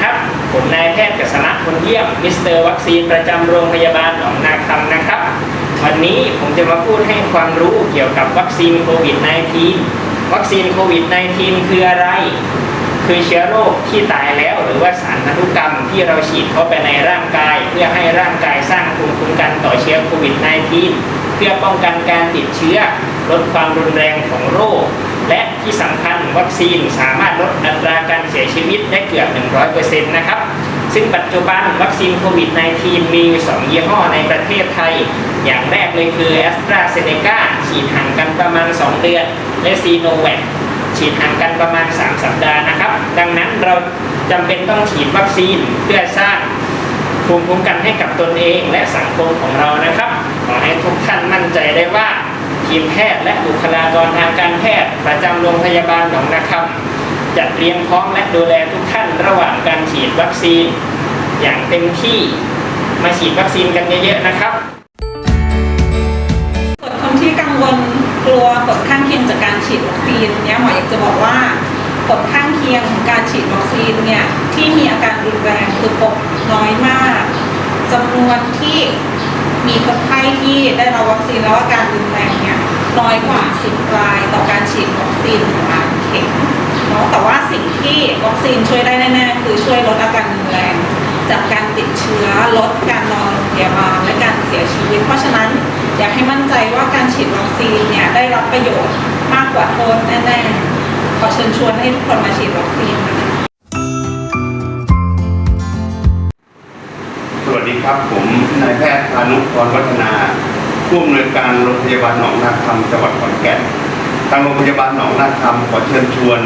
ครับผมิสเตอร์วัคซีนประจำโรงพยาบาลหนองนาคำนะครับ วันนี้ผมจะมาพูดให้ความรู้เกี่ยวกับวัคซีนโควิด -19 วัคซีนโควิด -19 คืออะไร คือเชื้อโรคที่ตายแล้วหรือว่าสารพันธุกรรมที่เราฉีดเข้าไปในร่างกาย เพื่อให้ร่างกายสร้างภูมิคุ้มกันต่อเชื้อโควิด -19 เพื่อป้องกันการติดเชื้อ ลดความรุนแรงของโรค และที่สำคัญวัคซีนสามารถลดอัตราการเสียชีวิตได้เกือบ 100%นะครับ ซึ่งปัจจุบันวัคซีนโควิด -19 มีอยู่2ยี่ห้อในประเทศไทย อย่างแรกเลยคือ a s t r a z เซ e c a ฉีดห่างกันประมาณ 2 เดือน และ s i n o v a c ฉีดห่างกันประมาณ 3 สัปดาห์นะครับ ดังนั้นเราจำเป็นต้องฉีดวัคซีนเพื่อสร้างภูมิคุ้มกันให้กับตนเองและสังคมของเรานะครับ ขอให้ทุกท่านมั่นใจได้ว่า ทีมแพทย์และบุคลากรทางการแพทย์ ประจำโรงพยาบาลหนองนาคำจะเตรียมพร้อมและดูแลทุกท่านระหว่างการฉีดวัคซีน อย่างเต็มที่มาฉีดวัคซีนกันเยอะๆนะครับส่วนคนที่กังวลกลัวผลข้างเคียงจากการฉีดวัคซีนเนี่ยหมออยากจะบอกว่าผลข้างเคียงของการฉีดวัคซีนเนี่ยที่มีอาการรุนแรงคือพบน้อยมากจำนวนที่ มีคนไข้ที่ได้รับวัคซีนแล้วอาการรุนแรงเนี่ยน้อยกว่า 10รายต่อการฉีดวัคซีนประมาเข็มเนาะแต่ว่าสิ่งที่วัคซีนช่วยได้แน่ๆคือช่วยลดอาการรุนแรงจากการติดเชื้อลดการนอนโรงพยาบาลและการเสียชีวิต เพราะฉะนั้นอยากให้มั่นใจว่าการฉีดวัคซีนเนี่ยได้รับประโยชน์มากกว่าโทษแน่ๆขอเชิญชวนให้ทุกคนมาฉีดวัคซีนนะคะ ดีครับผมนายแพทย์พานุพรวัฒนาผู้อำนวยการโรงพยาบาลหนองนาคำจังหวัดขอนแก่นทางโรงพยาบาลหนองนาคำขอเชิญชวน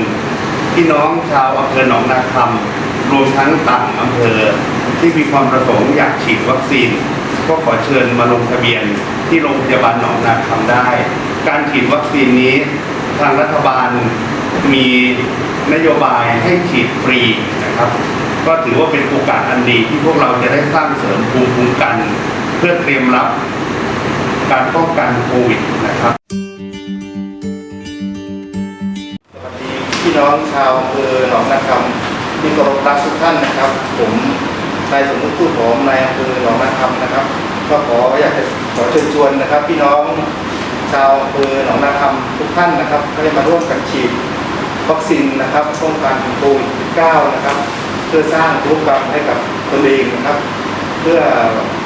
พี่น้องชาวอำเภอหนองนาคำรวมทั้งต่างอำเภอที่มีความประสงค์อยากฉีดวัคซีน ก็ขอเชิญมาลงทะเบียนที่โรงพยาบาลหนองนาคำได้ การฉีดวัคซีนนี้ทางรัฐบาล มีนโยบายให้ฉีดฟรีนะครับ ก็ถือว่าเป็นโอกาสอันดีที่พวกเราจะได้สร้างเสริมภูมิคุ้มกัน เพื่อเตรียมรับการป้องกันโควิดนะครับสวัสดีพี่น้องชาวอำเภอหนองนาคำที่เคารพรักทุกท่านนะครับ ผมนายสมมุติผู้หอมนายอำเภอหนองนาคำนะครับ ก็ขออยากจะขอเชิญชวนนะครับ พี่น้องชาวอำเภอหนองนาคำทุกท่านนะครับ ให้มาร่วมกันฉีด วัคซีนนะครับป้องกันโควิด -19 นะครับ เพื่อสร้างภูมิคุ้มกันให้กับตนเองนะครับ เพื่อ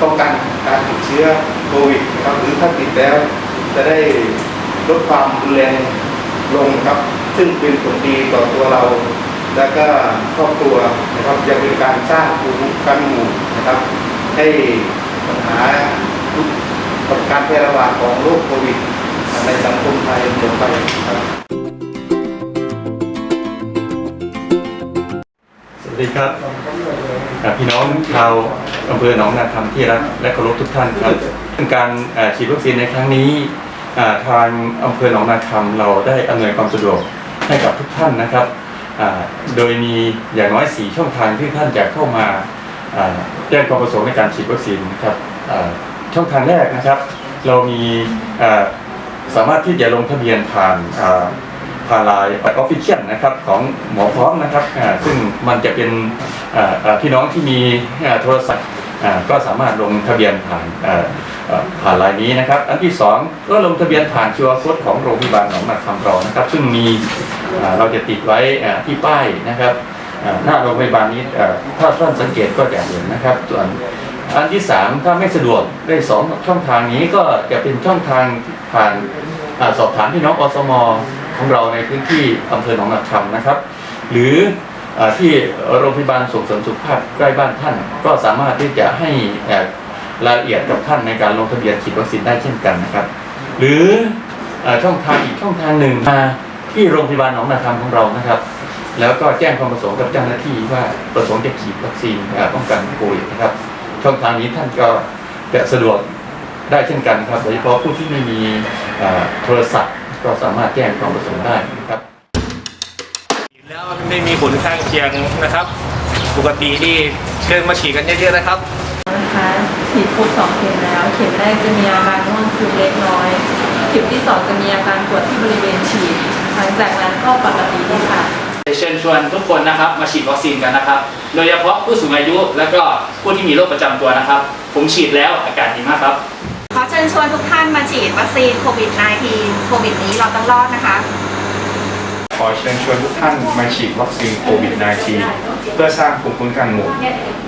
ป้องกันการติดเชื้อโควิดนะครับหรือถ้าติดแล้ว จะได้ลดความรุนแรงลงครับ ซึ่งเป็นผลดีต่อตัวเรา และก็ครอบครัวนะครับยังเป็นการสร้างภูมิคุ้มกันหมู่นะครับ ให้ปัญหาการแพร่ระบาดของโรคโควิดในสังคมไทยจบไปครับ วัสดีครับพี่น้องชาวอำเภอหนองนาคำที่รักและเคารพทุกท่านครับการอ่าฉีดวัคซีนในครั้งนี้ทางอำเภอหนองนาคำเราได้อำนวยความสะดวกให้กับทุกท่านนะครับโดยมีอย่างน้อยส4ช่องทางที่ท่านจะเข้ามาแจ้งความประสงค์ในการฉีดวัคซีนนะครับช่องทางแรกนะครับ เรามีสามารถที่จะลงทะเบียนผ่าน อ่าผ่านไลน์ออฟฟิเชียลนะครับของหมอพร้อมนะครับซึ่งมันจะเป็นพี่น้องที่มีโทรศัพท์ก็สามารถลงทะเบียนผ่านผ่านไลน์นี้นะครับ อันที่สองก็ลงทะเบียนผ่านคิวอาร์โค้ดของโรงพยาบาลหนองนาคำรานะครับ ซึ่งมีเราจะติดไว้ที่ป้ายนะครับหน้าโรงพยาบาลนี้ถ้าท่านสังเกตก็จะเห็นนะครับ ส่วนอันที่สามถ้าไม่สะดวกได้สองช่องทางนี้ก็จะเป็นช่องทางผ่านอสอบถามพี่น้องอสม ของเราในพื้นที่อำเภอหนองนาคำนะครับ หรืออที่โรงพยาบาลส่งเสริมสุขภาพใกล้บ้านท่าน ก็สามารถที่จะให้รายละเอียดกับท่านในการลงทะเบียนฉีดวัคซีนได้เช่นกันนะครับ หรืออช่องทางอีกช่องทางหนึ่งมาที่โรงพยาบาลหนองนาคำของเรานะครับ แล้วก็แจ้งความประสงค์กับเจ้าหน้าที่ว่าประสงค์จะฉีดวัคซีนป้องกันโควิดนะครับ ช่องทางนี้ท่านก็จะสะดวกได้เช่นกันครับโดยเฉพาะผู้ที่ไม่มีโทรศัพท์ ก็สามารถแจ้งความประสงค์ได้นะครับ แล้วไม่มีผลข้างเคียงนะครับ ปกติที่เชิญมาฉีดกันเยอะๆนะครับนะคะฉีดครบสองเข็มแล้ว เข็มแรกจะมีอาการง่วงซึมเล็กน้อย เข็มที่สองจะมีอาการปวดที่บริเวณฉีด หลังจากนั้นก็ปกติดีค่ะ เชิญชวนทุกคนนะครับมาฉีดวัคซีนกันนะครับ โดยเฉพาะผู้สูงอายุและก็ผู้ที่มีโรคประจำตัวนะครับ ผมฉีดแล้วอาการดีมากครับขอเชิญชวนทุกท่านมาฉีดวัคซีนโควิด -19 โควิดนี้เราต้องรอดนะคะ ขอเชิญชวนทุกท่านมาฉีดวัคซีนโควิด -19 เพื่อสร้างภูมิคุ้มกันหมู่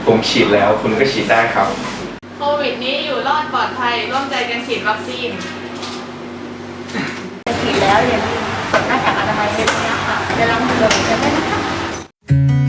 ผมฉีดแล้วคุณก็ฉีดได้ครับ โควิดนี้อยู่รอดปลอดภัยร่วมใจกันฉีดวัคซีน ฉีดแล้วอย่าลืมสวมหน้ากากอนามัยเช็ดหน้าค่ะเวลามือเราจะได้นะคะ